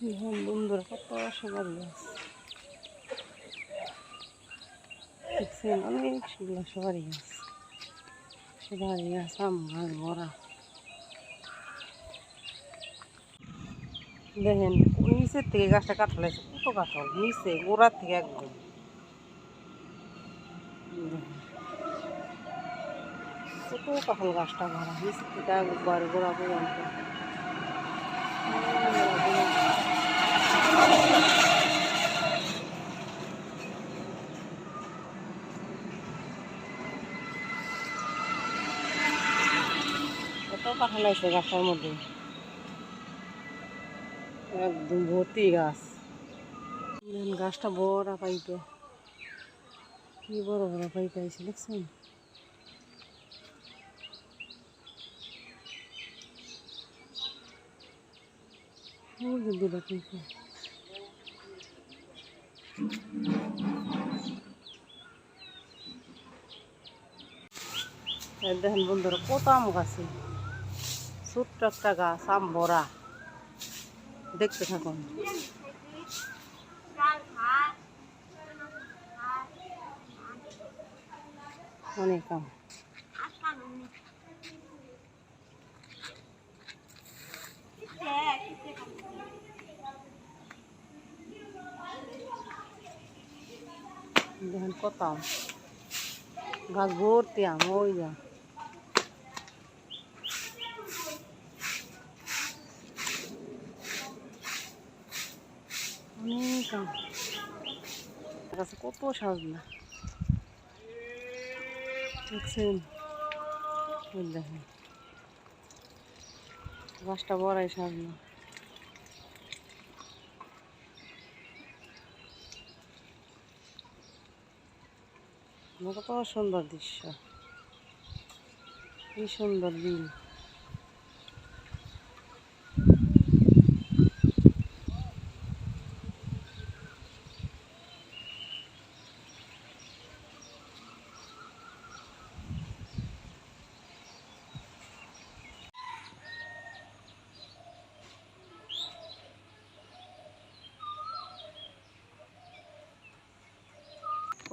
দেখুন বন্ধুরা, কত সবার গাছ দেখছেন, অনেক সুন্দর সবারই গাছ সবারই গাছ আম গাছ দেখেন, নিচের থেকে গাছটা কাঠল আছে, কত কাঠল, নিচে, গোড়ার থেকে একদম। কত কাঠল গাছটা ভরা নিচের থেকে একবার গোড়া পর্যন্ত। কাঁঠাল আছে গাছটার মধ্যে? একদম ভর্তি গাছ। গাছটা বড় পাইপে কি বড় বড় পাইপে আছে দেখছেন? যে পাইপে দেখেন বন্ধুরা কত আম গাছে ছোট্ট একটা গাছ আম ভরা। দেখতে থাকুন। অনেক আম। দেখেন কত আম। গাছ ভর্তি আম, ওই যা। অনেক গাছে কত দেখছেন? ওই দেখেন। গাছটা বড়াই সাজনা। কত সুন্দর দৃশ্য। কি সুন্দর বিল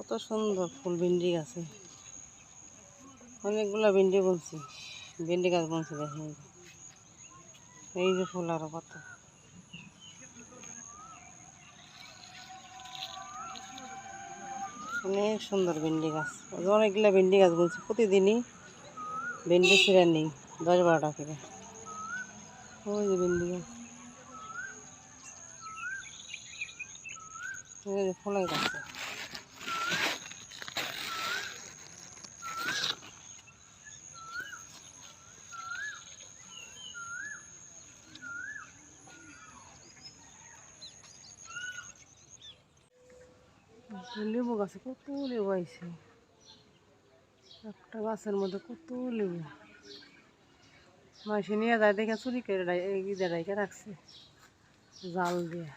কত সুন্দর ফুল ভেন্ডি গাছে। অনেকগুলো ভেন্ডি বলছি ভেন্ডি গাছ বলছি দেখেন এই যে। ফুল আরও কত। অনেক সুন্দর ভেন্ডি গাছ। অনেকগুলো ভেন্ডি গাছ বলছি প্রতিদিনই। ভেন্ডি ছিঁড়ে নেই দশ বারোটা করে। ওই যে ভেন্ডি গাছ। ফুলের গাছ। লেবু গাছে, কত লেবু আইছে। একটা গাছের মধ্যে কত লেবু। মাসে নিয়ে যায় দেখে চুরি করে রাই- ইদে রাইকে রাখছে। জাল দিয়ে।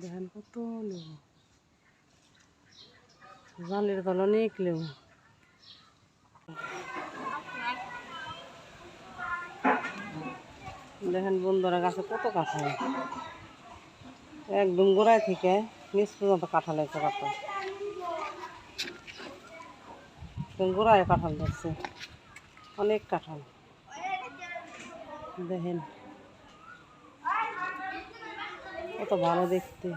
দেখেন কত লেবু। জালের তল অনেক লেবু। দেখেন বন্ধুরা গাছে কত কাঁঠাল। একদম গোড়ায় থেকে নিচ পর্যন্ত কাঁঠাল কত? একদম গোড়ায় কাঁঠাল ধরছে। অনেক কাঁঠাল। দেখেন। কত ভালো দেখতে।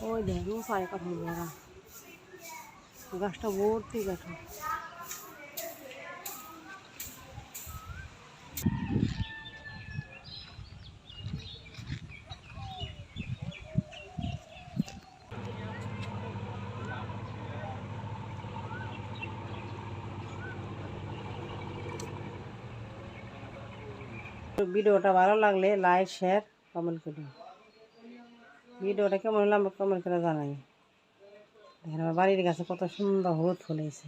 ওই দেখুন পায়ে কাঁঠাল ভরা। গাছটা ভর্তি কাঁঠাল। ভিডিওটা ভালো লাগলে লাইক শেয়ার কমেন্ট করুন ভিডিওটা কেমন লাগবে কমেন্ট করে জানাই। দেখেন আমার বাড়ির কাছে কত সুন্দর হলুদ ফুল হয়েছে।